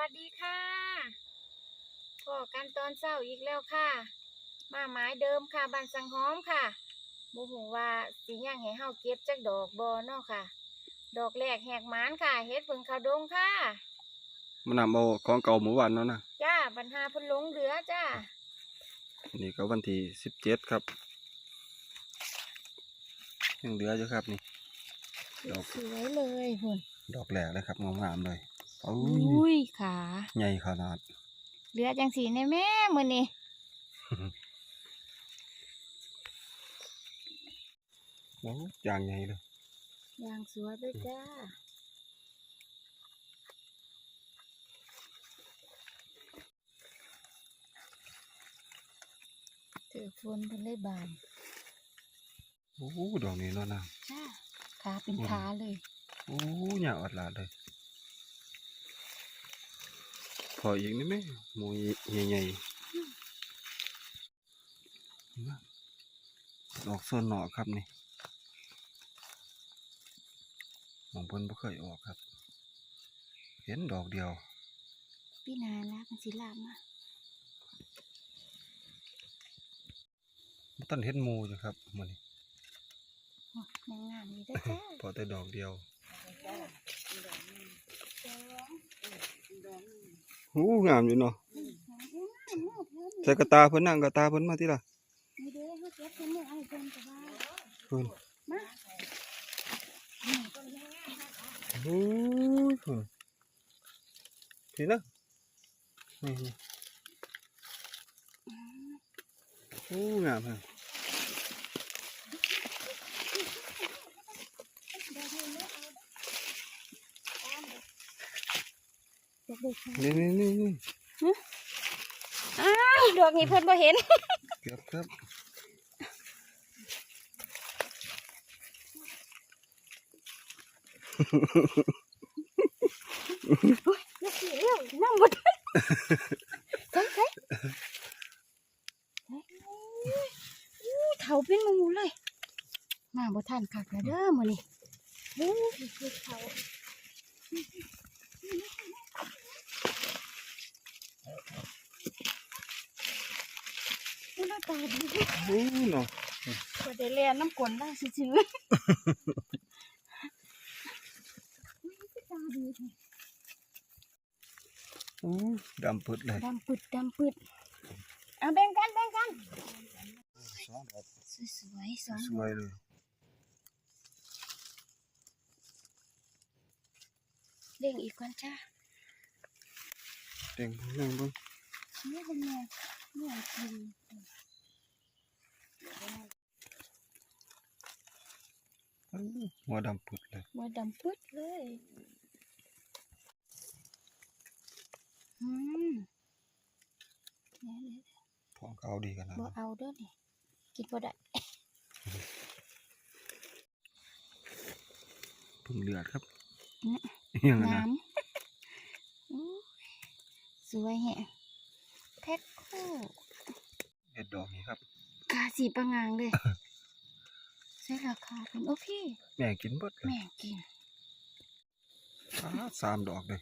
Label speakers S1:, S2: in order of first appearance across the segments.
S1: วัสดีค่ะพอกันตอนเช้าอีกแล้วค่ะ มาหมายเดิมค่ะบ้านสังหอมค่ะบ่ฮู้ว่าสิยังให้เฮาเก็บจักดอกบ่เนาะค่ะ ดอกแรกแหกหมานค่ะ เฮ็ดเพิ่งขาวดงค่ะ
S2: มันนำเอาของเก่าหมู่บ้านเนาะนะ
S1: จ้าปัญหาเพิ่นหลงเหลือจ้า
S2: นี่ก็วันที่สิบเจ็ดครับ ยังเหลืออยู่ครับนี่ ดอก
S1: สวยเลยหุ่น
S2: ดอกแหลกเลยครับงามๆเลยโอ้
S1: อุ้
S2: ย
S1: ยขา
S2: ใหญ่ขนาด
S1: เหลือจังสีในแม่มื้อนี้
S2: โอ้ยอย่างใหญ่เลย
S1: อย่างสวยเลยจ้าถือฝนเพิ่นเลยบาน
S2: โอ้ดอกนี้เนาะนะ
S1: จ้าขาเป็นขาเลย
S2: โอ้ยาอดหลาดเลย พออีกนี่ไหมหมูใหญ่ๆนะดอกส่วนหนอครับนี่มองเพิ่นบ่เคยออกครับ เห็นดอกเดียว
S1: พี่นาแล้วมันสิลามมา
S2: บ่ต้นเห็นหมูอยู่ครับมื้อนี้
S1: โอ้ยนางงามนี่ได้อจ้า
S2: พอแต่ดอกเดียวโอ้ หูงามอยู่เนาะใส่กระตาเพิ่นนั่งกระตาเพิ่นมาติล่ะ
S1: นี่เด้อเฮาเก็บเพิ่นห้เพิ่นก็ว่า
S2: เพิ่น
S1: มา
S2: โอ้ยเพิ่นทีนะนี่โอ้งามฮะ
S1: เก็บเลยค่ะ
S2: นี่นี่นี่นี่
S1: อ้าวดอกนี้เพิ่นบ่เห็น
S2: เก็บครับ
S1: แล้วสิเร็วนั่งบ่ได้ใส่ใส่อู้เถาเป็นหมูเลย มาบ่ทันคักแล้วเด้อมื้อนี้โอ้ยคือเถาหน้าตาดี
S2: โอ้เนาะ
S1: ก็ได้เรียนน้ำกลนได้ ซื่อๆตาดีแท้
S2: โอ้ดำปึดเลย
S1: ดำปึดดำปึดเอาแบ่งกันแบ่งกัน
S2: สองดอก
S1: สวยๆสอง
S2: สวยเลย
S1: เด้งอีกก่อนจ้า
S2: เต็งเบิ่งเบิ่ง
S1: เนี่ยเป็นไงเนี่ยกิน
S2: โอ้ หัวดำปึดเลย
S1: มาดำปึดเลยอืมเนี่ยเนี่ย
S2: ของเก่าดีกันนะ
S1: บ่เอาเด้อนี่กินบ่ได้
S2: พึ่งเลือดครับ
S1: อื้อ
S2: ยังไงนะ
S1: น้ำอู้สวยแฮะแพ็คคู่
S2: เห็ดดอกนี้ครับ
S1: กาสีปังงางเลยใช่ราคาเป็นโอเค
S2: แม่กินเบิดเลย
S1: แม่กิน
S2: อ้าสามดอกเลย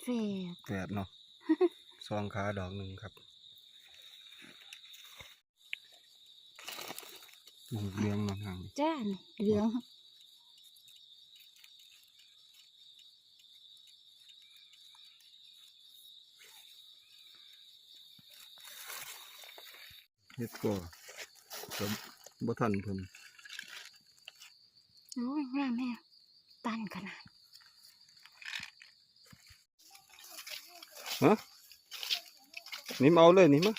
S1: เฟีย
S2: แปดเนาะสองขาดอกหนึ่งครับมองเลี้ยงมันห่าง
S1: จ้านเหลือง
S2: ฮ็ดก็ผมบ่ทันเพิ่น
S1: โอ้ยงามแม่ตันขนาด
S2: ฮะนี่มาเอาเลยนี่มา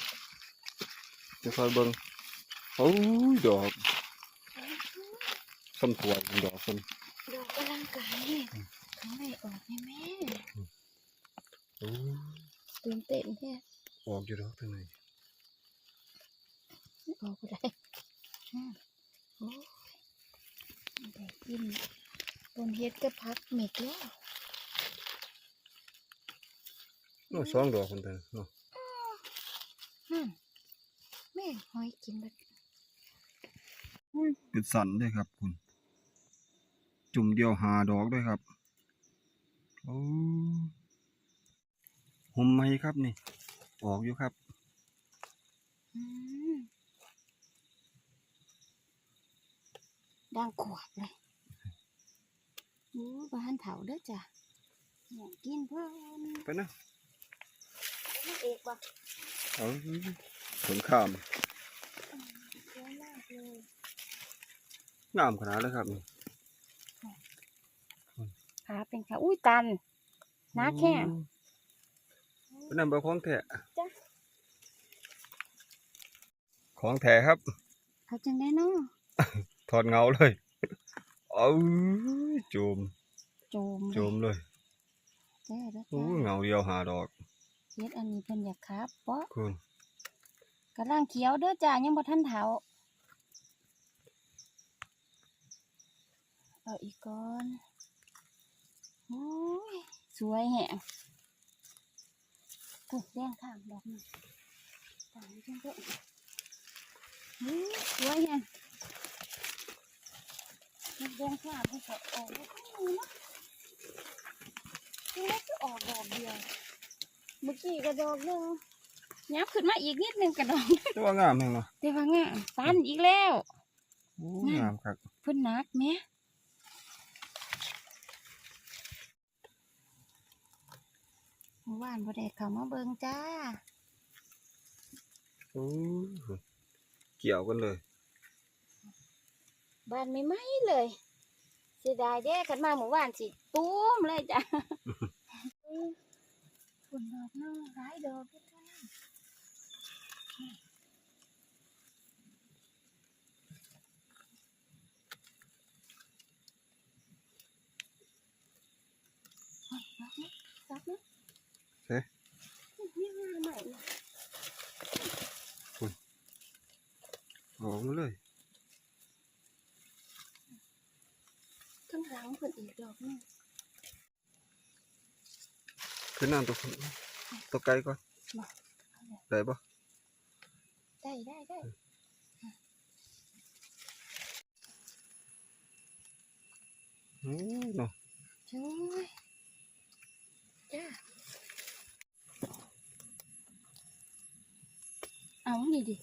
S2: จะคอยเบิ่งโอ้ยดอกส้มถั่วเป็นดอกส้ม
S1: ดอกกำลังกายเนี่ยข้างในออกแม่แม่
S2: โอ้ย
S1: ตื่นเต้นแท้
S2: ออกอยู่ดอกทางไหน
S1: ออกบ่ได้อืมโอ้ยได้กินบนเฮ็ดก็พักเม็ดแล้ว
S2: โอ้สองดอกคนเดียวเนาะ
S1: นั่นแม่หอยกินเบัด
S2: เป็นสันด้วยครับคุณ จุ่มเดียวหาดอกด้วยครับโอ้ห่มไหมครับนี่ ออกอยู่ครับ
S1: อืม ดังขวดเลยโอ้บ้านเถาเด้อจ้ะอยากกินเพิ่น
S2: ไปนะ
S1: นางเอกบ่
S2: เอาผลข้าม
S1: สวยมากเลย
S2: งามขนาดเลยครับนี่
S1: ขาเป็นขาอุ้ยตันนักแค่ง
S2: เป็นนำเบอร์ของแท้
S1: จ้ะ
S2: ของแท้ครับ
S1: เขาจังได้เนาะ
S2: ถอดเงาเลยเอาจูม
S1: โจม
S2: จูมเลย
S1: เด้อเด้อ
S2: โอ้
S1: จ้ะ
S2: เงาเดียวหาดอก
S1: เฮ็ดอันนี้เพิ่นอยากครับเปาะ
S2: คุณ
S1: กำลังเขียวเด้อจ้ายังบ่ทันเถาเอาอีกก่อนโอ้ยสวยแฮะถูกแดงข้างดอกนี่ตายจังเด้อนี่สวยแฮะ แดงข้างเพิ่นก็ออกแล้วนี่เนาะนี่ก็ออกดอกเดียว เมื่อกี้ก็ดอกหนึงยับขึ้นมาอีกนิดนึงกระดอง
S2: แต่ว่างามแม่งเนาะ
S1: แต่ว่างามตันอีกแล้ว
S2: โอ้
S1: งาม
S2: งามครับ
S1: เพิ่นหนักแหมเมื่อวานบ่ได้เข้ามาเบิ่งจ้า
S2: โอ้เกี่ยวกันเลย
S1: บ้านไม่ไหม้เลยเสียดายแด้ขันมาเมื่อวานสิตุ้มเลยจ้ะฝุ่นดอกนึงหลายดอกด้วยกันโอ้ยดอกนี้ดอกนี้
S2: เอ๊ะ
S1: นี่มาใหม่เลย
S2: ออกมาเลย
S1: ข้างหลังเพิ่นอีกดอกหนึง
S2: ขึ้นน้ำตัวคนตัวไกลก่อน
S1: มา
S2: ได้ปะ
S1: ได้ได้ได้
S2: โอ้เนาะ
S1: ช่วยจ้าเอานี่ดิ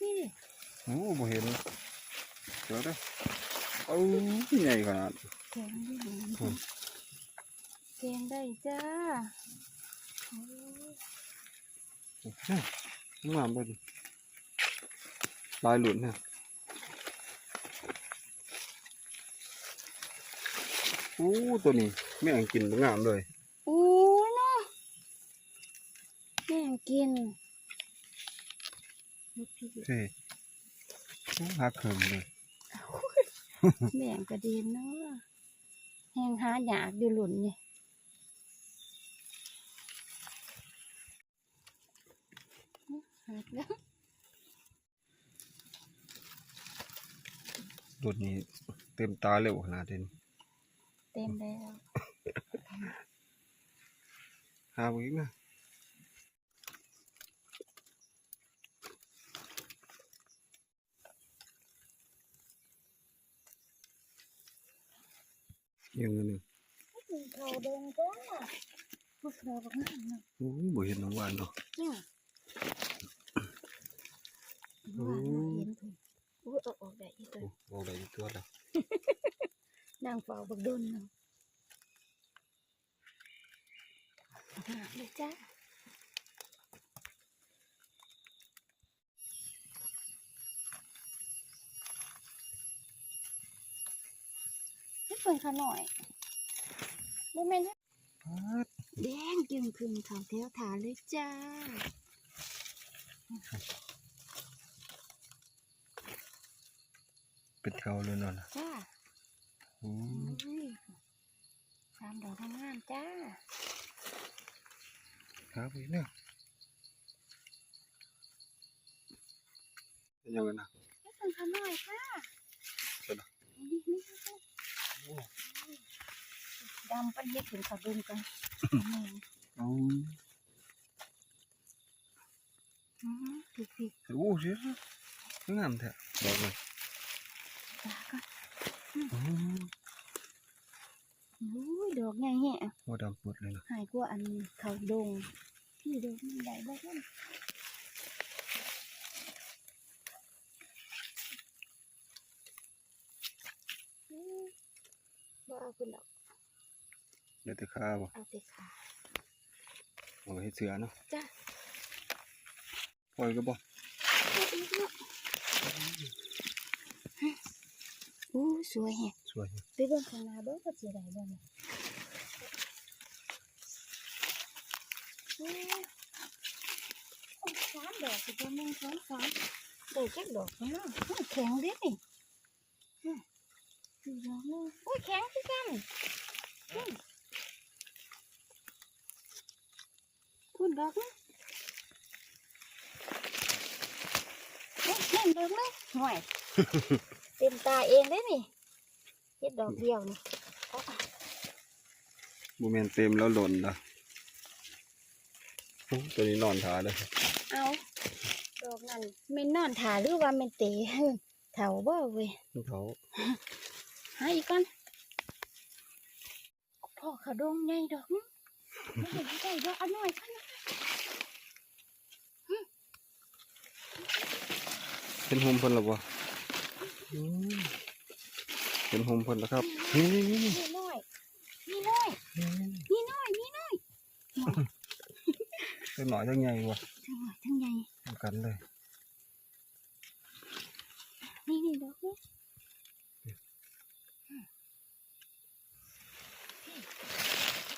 S1: นี่ดิ
S2: โอ้บ่เห็นเดี๋ยวเด้ อเอาใหญ่ขนาด
S1: แกงได้ดี
S2: อืม
S1: แกงได้จ้าโอ้ย
S2: งามไปดิลายหลุนเนี่ยโอ้ตัวนี้แม่งกินบ่งามเลย
S1: อู้เนาะแม่งกินลูกพี่
S2: เฮ้หักเขิมเลย
S1: แม่งกระเด็นเนาะแหงหาหยากอยู่หลุนนี่หักแล้ว
S2: หลุนนี้เต็มตาเร็วขนาดนี้
S1: เต็มแล้ว
S2: หาบ่อีกนะ ยังไงนึง
S1: เขาเดินจ้าพวกเราบอกงามเนาะ
S2: โอ้บ่เห็นน้องหวานเนาะ
S1: จ้า
S2: โอ้
S1: ว่าเราเห็นเพิ่นอู้เอาออกได้อีกตัว
S2: โอ้บ่ได้อีกตัวละ
S1: นางเฝ้าบักโดนเนาะเอาหาเลยจ้า เปิดขาหน่อยโมเมนต์
S2: ปัด
S1: แดงจึงพึงเขาแถวถาเลยจ้า
S2: เป็นแถวเลยเนาะนะ
S1: จ้า
S2: โอ้
S1: อุ้ยสามดอกงามๆจ้า
S2: ครับอีกเนี่ยเป็นยังไงนะ
S1: ให้เปิดขาหน่อยค่ะ
S2: เสร็จแล้ว
S1: นี่นี่ ดำปันเฮ็ดถึงเขาดุมกันนี่
S2: โอ้
S1: อือผิดผิด
S2: โอ้เสียงามแท้บอกเลย
S1: ตาก็
S2: โอ้
S1: อุ้ยดอกใหญ่แฮะ
S2: หัวดำปวดเลยนะ
S1: หายกว่าอันเขาดงพี่ดอกมันใหญ่บ่เพิ่นอืมบ่เอาคุณดอก
S2: เดี๋ยวแต่ข้าบ่
S1: เอาแต่ขา
S2: เอาไว้ให้เสือเนาะ
S1: จ้ะ
S2: ปล่อยก็บ่
S1: เอาอีกเนาะอู้สวยแฮะ
S2: สวยอยู่
S1: ไปเบิ่งข้างหน้าเบิ่งว่าสิได้บ่เนี่ยอู้โอ้ยสามดอกสิบ่แม่นสองสามได้จักดอกเนาะอู้แข็งเด้นี่อืมอีกดอกหนึงอุ้ยแข็งคือกันอืม คุณดอกนึงเฮ้ยนั่นดอกนึงห่วยเต็มตาเองได้นี่เฮ็ดดอกเดียวนี่เอาไป
S2: บ่แม่นเต็มแล้วหล่นละโอ้ตัวนี้นอนทาเลย
S1: เอาดอกนั้นแม่นนอนถ่าหรือว่าแม่นเตะเฮ้ยเฒ่าบ่เว้ย
S2: เขา
S1: หาอีกก่อนพ่อเขาดงใหญ่ดอกนึงไม่เห็นใจดอกอันน้อยค่ะนะ
S2: เห็นโฮมเพิ่นแล้วบ่อืมเห็นโฮมเพิ่นแล้วครับนี่นี่นี่นี่
S1: นี่น้อยนี่น้อยนี่น้อยนี่น้อย
S2: ตัวหน่อยจังใหญ่ว่ะ
S1: ทั้งน้อยทั้งใหญ่
S2: เหมือนกันเลย
S1: นี่นี่ดอกนี้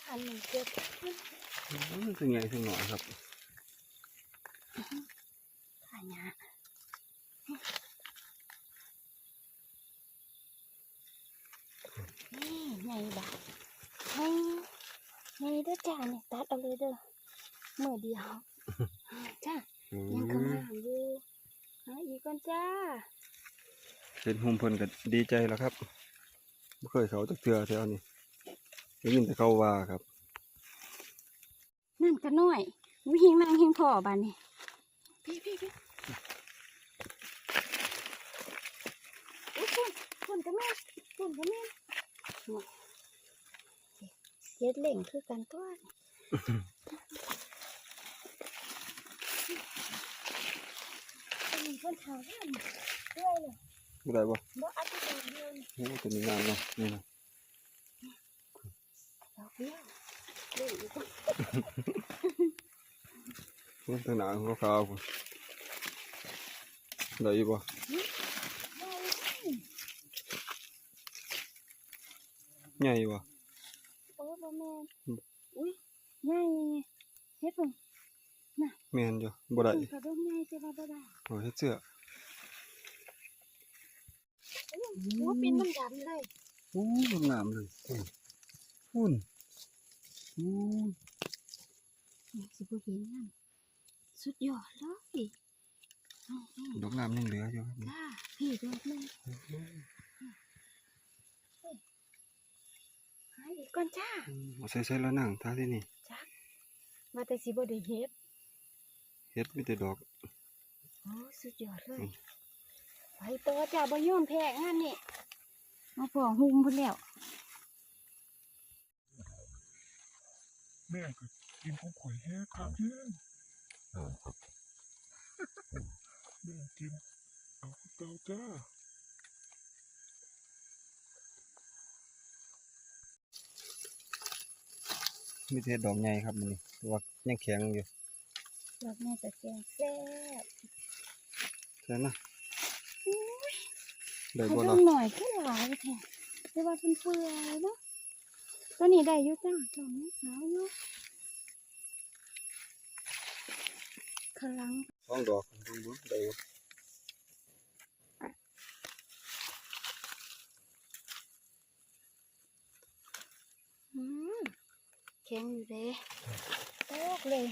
S1: อันหนึ่งเจ็บ
S2: อืมตัวใหญ่ตัวหน่อยครับ
S1: ขาหยา นี่ไงบาทไงไงเด้อจ้าเนี่ยตัดเอาเลยเด้อมือเดียวจ้า
S2: อื
S1: ยังกำ
S2: ม
S1: ลังอยู่หาอีกก่อนจ้า
S2: เห็นโฮมเพิ่นก็ดีใจแล้วครับบ่เคยเขาจักเทื่อแถวนี้ได้ยินแต่เขาว่าครับ
S1: นั่นก็น้อยวิหิงนางหิงพ่อบานนี่พี่พี่พี่อุ๊ยคุณคุณก็แม่คุณก็แม่ เฮ็ดเหล่งคือกันตัวนี่เป็นหนึ่งคนเท้าท่านด้วยเลย
S2: บ่ได้บ่
S1: บ่อาทิตย์เดียวนี่
S2: โอ้ตัวนี้งามเนาะนี่นะ
S1: ดอกเดียวเล่นอีกคน
S2: เพิ่นทางหน้าเขาขาวๆพุ่นได้อยู่บ่
S1: ได้
S2: ใหญ่บ่
S1: โอ้บ่แม่นอุ้ยใหญ่เฮ็ดเพิ่น
S2: แม่นอยู่บ่ได้
S1: เพิ่นกระดมใหญ่แต่ว่าบ่ได้
S2: โอ้เฮ็ดเสื้อ
S1: โอ้เป็นน้ำดำเลย
S2: โอ้งามเลยพุ่นอู้
S1: นี่สิบ่เห็นนั่นสุดยอดเลยอ้าว
S2: ดอกงามยังเหลืออยู่ครับ
S1: จ้าพี่ดอกหนึงหา อีกก่อนจ้า
S2: อืมเอาใส่ใส่แล้วนั่งท่าที่นี่
S1: ว่าแต่สิบ่ได้เฮ็ด
S2: เฮ็ดมีแต่ดอก
S1: โอ้สุดยอดเลย
S2: อืม
S1: ไปต่อจ้าบ่ยอมแพ้งานนี่มาพอหุ่มพุ่นแล้ว
S3: แม่ก็กินของข่อยแห้ครับเพื่อนแม่กินเอาเกาจ้า
S2: มีแต่ดอกใหญ่ครับมันนี่แต่ว่ายังแข็งอยู่
S1: ดอกแม่จะแกงแซ่บ
S2: ใช่นะได้
S1: เขา
S2: บ่
S1: ดู
S2: ล่ะ
S1: หน่อยขึ้นหลายแท้แต่ว่าเป็นเปื่อยเนาะตัวนี้ได้อยู่จ้าดอกนี้ขาวอยู่ขางหลัง
S2: สองดอกดูดูได้บ่
S1: อืม แข็งอยู่เลยโตกเลย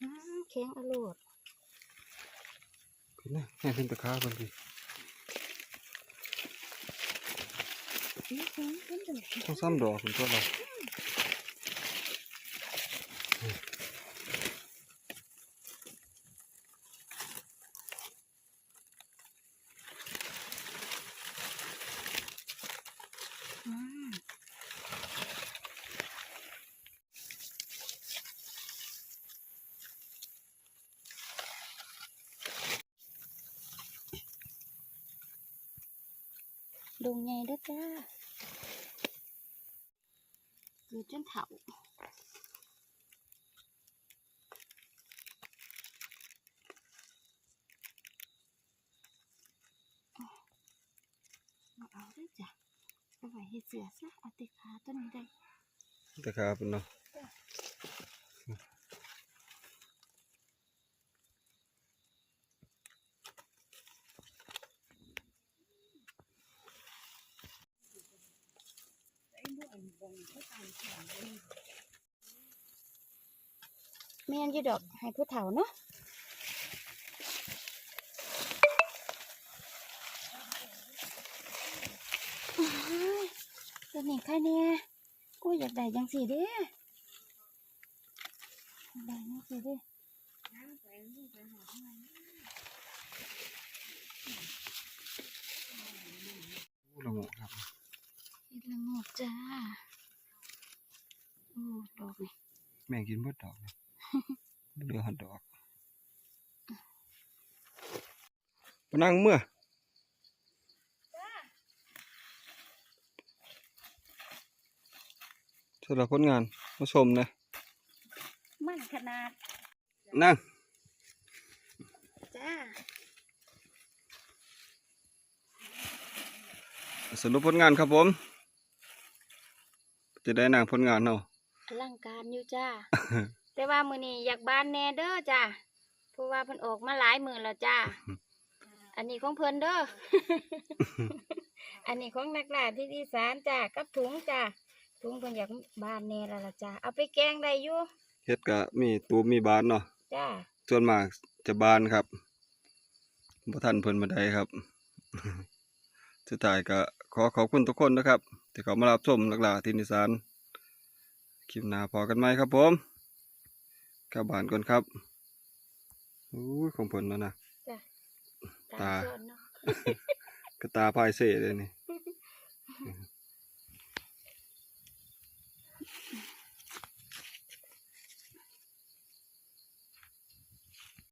S1: อืมแข็งอร่อย
S2: ขึ้นนะแม่เป็นตะขาเพิ่นสิ
S1: อืมแข็งขึ้นเลย
S2: ต้องซ้ำดอกคุณตัวเรา
S1: ดงใหญ่เด้อจ้าเกิดจนเถาเอาเอาเด้อจ้ะเอาไว้ให้เสือซะเอาติขาต้นนี้ได้
S2: แต่ขาเป็นเนาะ
S1: แม่นอยู่ดอกให้ผู้เฒ่าเนาะอ้ายตัวนี้ใครเนี่ยกูอยากได้จังสีเด้อยากได้จังสีเด้
S2: อู้ละโงกครับ
S1: เฮ็ดละโงกจ้า โอ้ดอกนี่
S2: แม่งกินเบิดดอกเลยเหลือหันดอกปนั่งเมื่อสำหรับผลงานมาชมนะ
S1: มันขนาด
S2: นั่ง
S1: จ้า
S2: สรุปผลงานครับผม จะได้นางผลงานเนาะ
S1: อลังการอยู่จ้า แต่ว่ามื้อนี้อยากบานแหน่เด้อจ้าเพราะว่าเพิ่นออกมาหลายมื้อแล้วจ้า อันนี้ของเพิ่นเด้อ อันนี้ของนักล่าที่ดีสานจ้ากับถุงจ้าถุงเพิ่นอยากบานแหน่แล้วล่ะจ้าเอาไปแกงได้อยู่
S2: เฮ็ดก็มีตูมมีบานเนาะ
S1: จ้า
S2: ส่วนมากจะบานครับบ่ทันเพิ่นบันไดครับ สุดท้ายก็ขอขอบคุณทุกคนนะครับ ที่เขามารับชมหลักหลาที่นิสาน คลิปหน้าพอกันไหมครับผมกลับบ้านก่อนครับอู้ยของเพิ่นแล้วนะตา
S1: ส่วนเนาะ
S2: กระตาพายเสเลยนี่